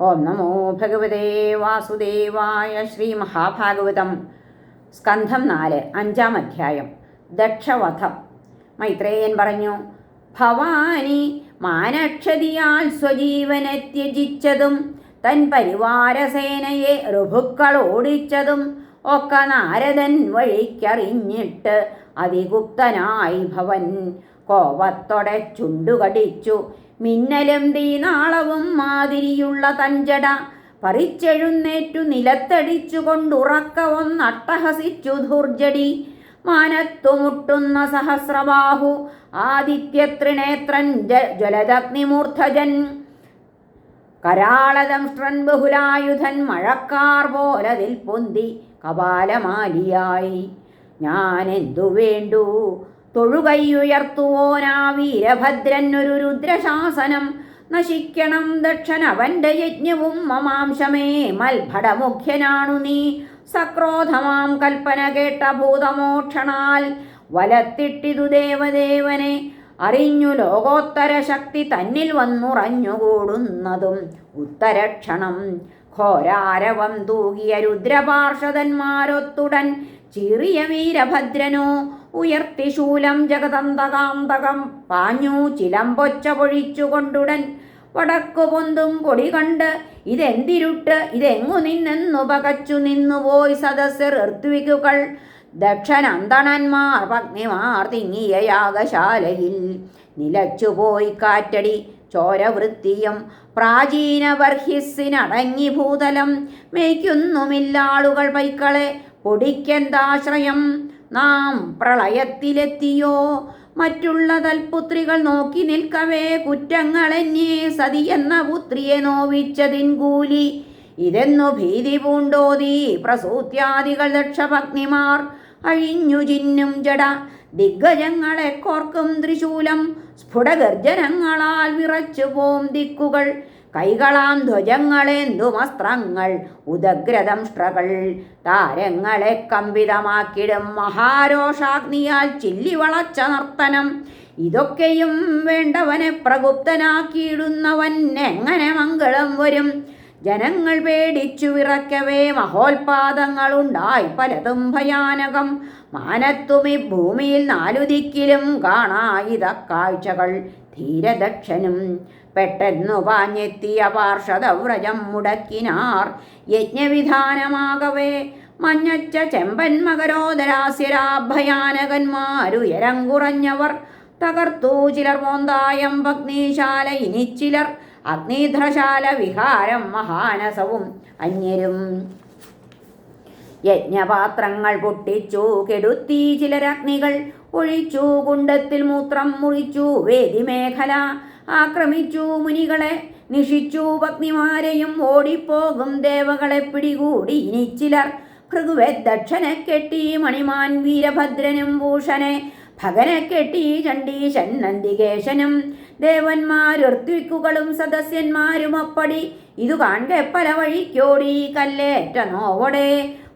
ഓം നമോ ഭഗവതേ വാസുദേവായ ശ്രീ മഹാഭാഗവതം. സ്കന്ധം നാല് അഞ്ചാം അധ്യായം. ദക്ഷവധം. മൈത്രേയൻ പറഞ്ഞു ഭവാനി മാനക്ഷതിയാൽ സ്വജീവനെ ത്യജിച്ചതും തൻ പരിവാരസേനയെ ഋഭുക്കൾ ഓടിച്ചതും ഒക്കെ നാരദൻ വഴിക്കറിഞ്ഞിട്ട് അതിഗുപ്തനായി ഭവൻ കോപത്തോടെ ചുണ്ടുകടിച്ചു. മിന്നലും തീനാളവും മാതിരിയുള്ള തഞ്ചട. പറിച്ചെഴുന്നേറ്റു നിലത്തടിച്ചു കൊണ്ടുറക്കവൊന്നട്ടഹസിച്ചു ധൂർജടി മാനത്തുമുട്ടുന്ന സഹസ്രബാഹു ആദിത്യത്രിനേത്രൻ ജ്വലദഗ്നിമൂർധജൻ കരാളദംഷ്ട്രൻ ബഹുലായുധൻ മഴക്കാർ പോലതിൽ പൊന്തി കപാലമാലിയായി. ഞാൻ എന്തു വേണ്ടു? തൊഴുകൈയുയർത്തുവോനാ വീരഭദ്രൻ ഒരു രുദ്രശാസനം. നശിക്കണം ദക്ഷൻ അവന്റെ യജ്ഞവും മമാംശമേ. മൽഭടമുഖ്യനാണു നീ. സക്രോധമാം കൽപ്പന കേട്ട ഭൂതമോക്ഷണാൽ വലത്തിട്ടിതു ദേവദേവനെ. അറിഞ്ഞു ലോകോത്തര ശക്തി തന്നിൽ വന്നുറഞ്ഞുകൂടുന്നതും ഉത്തരക്ഷണം. ഘോരാരവം തൂകിയ രുദ്രപാർഷദന്മാരൊത്തുടൻ ചീറിയ വീരഭദ്രനോ ഉയർത്തി ശൂലം ജഗതന്തകാന്തകം പാഞ്ഞു ചിലമ്പൊച്ച പൊഴിച്ചുകൊണ്ടുടൻ വടക്കു പൊന്തും പൊടി കണ്ട് ഇതെന്തിരുട്ട്? ഇതെങ്ങു നിന്നെന്നു പകച്ചു നിന്നുപോയി സദസ്സർ ഋത്വികുകൾ ദക്ഷനന്തണന്മാർ പത്നിമാർ തിങ്ങിയ യാഗശാലയിൽ നിലച്ചുപോയി കാറ്റടി ചോരവൃത്തിയും പ്രാചീന ബർഹിസിനടങ്ങി ഭൂതലം മേയ്ക്കുന്നുമില്ലാളുകൾ പൈക്കളെ പൊടിക്കെന്താശ്രയം? നാം പ്രളയത്തിലെത്തിയോ? മറ്റുള്ള തൽപുത്രികൾ നോക്കി നിൽക്കവേ കുറ്റങ്ങളെന്നെ സതി എന്ന പുത്രിയെ നോവിച്ചതിൻ കൂലി. ഇതെന്നു ഭീതി പൂണ്ടോതി പ്രസൂത്യാദികൾ ദക്ഷഭഗ്നിമാർ അഴിഞ്ഞു ചിന്നും ജട ദിഗ്ഗജങ്ങളെ കോർക്കും ത്രിശൂലം സ്ഫുടഗർജനങ്ങളാൽ വിറച്ചു പോം ദിക്കുകൾ. കൈകളാം ധ്വജങ്ങളേന്തുമസ്ത്രങ്ങൾ ഉദഗ്രദംഷ്ട്രകൾ താരങ്ങളെ കമ്പിതമാക്കിടും മഹാരോഷാഗ്നിയാൽ ചില്ലി വളച്ച നർത്തനം. ഇതൊക്കെയും വേണ്ടവനെ പ്രഗുപ്തനാക്കിയിടുന്നവൻ എങ്ങനെ മംഗളം വരും? ജനങ്ങൾ പേടിച്ചു വിറക്കവേ മഹോത്പാദങ്ങളുണ്ടായി പലതും ഭയാനകം. മാനത്തുമി ഭൂമിയിൽ നാലുദിക്കിലും കാണായിത കാഴ്ചകൾ ധീരദക്ഷനും പെട്ടെന്നു പാഞ്ഞെത്തിയ പാർഷദവ്രജം മുടക്കിനാർ. യജ്ഞവിധാനമാകവേ മഞ്ഞച്ച ചെമ്പൻ മകരോദരാസ്യരാഭയാനകന്മാരുയരം കുറഞ്ഞവർ. തകർത്തു ചിലർ മോന്തായം ഭഗ്നീശാല ഇനി ചിലർ അഗ്നിധ്രശാല വിഹാരം മഹാനസവും അന്യരും. യജ്ഞപാത്രങ്ങൾ പൊട്ടിച്ചു കെടുത്തി ചിലരഗ്നികൾ. ഒഴിച്ചു കുണ്ടത്തിൽ മൂത്രം മുറിച്ചു വേദിമേഖല. ആക്രമിച്ചു മുനികളെ നിഷിച്ചു പത്നിമാരെയും ഓടിപ്പോകും ദേവകളെ പിടികൂടി ഇനി ചിലർ. ഭൃഗുവെ ദക്ഷനെ കെട്ടി മണിമാൻ വീരഭദ്രനും ഭൂഷനെ ഭഗനെ കെട്ടി ചണ്ഡീശൻ നന്ദികേശനും. ദേവന്മാരുർത്തിക്കുകളും സദസ്യന്മാരും അപ്പടി ഇതു കാണെ പല വഴിക്കോടി കല്ലേറ്റ നോവടെ.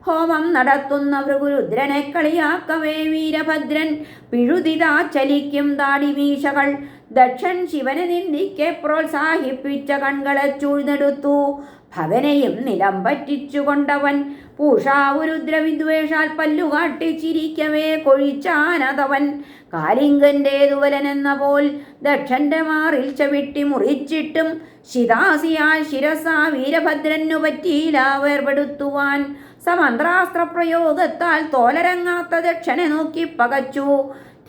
ഹോമം നടത്തുന്ന ഭൃഗുരുദ്രനെ കളിയാക്കവേ വീരഭദ്രൻ. പിഴുതിതാ ചലിക്കും താടിമീശകൾ ദക്ഷൻ ശിവനെ നിന്ദിക്കെ പ്രോത്സാഹിപ്പിച്ച കൺകളെ ചൂഴ്ന്നെടുത്തു. ഭവനെയും നിലം പറ്റിച്ചുകൊണ്ടവൻ പൂഷാവുരുദ്രവിദ്വേഷാൽ പല്ലുകാട്ടി ചിരിക്കവേ കൊഴിച്ചാനതവൻ. കാലിംഗന്റേതുവലനെന്ന പോൽ ദക്ഷന്റെ മാറിൽ ചവിട്ടി മുറിച്ചിട്ടും ശിതാസിയാൽ ശിരസാ വീരഭദ്രനു പറ്റിയില്ല വേർപെടുത്തുവാൻ. സമന്ത്രാസ്ത്ര പ്രയോഗത്താൽ തോലരങ്ങാത്ത ദക്ഷനെ നോക്കി പകച്ചു.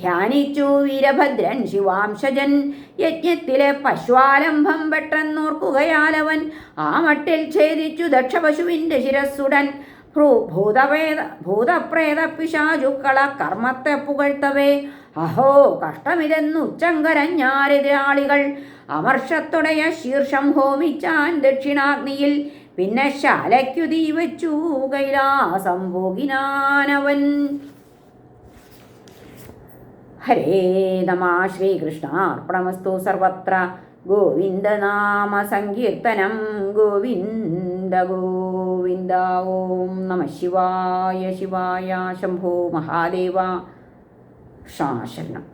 ധ്യാനിച്ചു വീരഭദ്രൻ ശിവാംശജൻ. യജ്ഞത്തിലെ പശ്വാലംഭം പെട്ടെന്നോർക്കുകയാലവൻ. ആ മട്ടിൽ ഛേദിച്ചു ദക്ഷപശുവിന്റെ ശിരസ്സുടൻ. ഭൂതവേദ ഭൂതപ്രേത പിശാചുക്കള കർമ്മത്തെ പുകഴ്ത്തവേ. അഹോ കഷ്ടമിതെന്നു ചങ്കരഞ്ഞാരെതിരാളികൾ അമർഷത്തുടയ ശീർഷം ഹോമിച്ചാൻ ദക്ഷിണാഗ്നിയിൽ. പിന്നെ ശാലയ്ക്കു തീ വെച്ചു കൈലാസം പോകിനാനവൻ ഹരേ നമ ശ്രീകൃഷ്ണാർപ്പണമസ്തു സർവത്ര ഗോവിന്ദനാമ സങ്കീർത്തനം ഗോവിന്ദ ഗോവിന്ദ ഓം നമ ശിവായ ശിവായ ശംഭോ മഹാദേവ ശാശരണം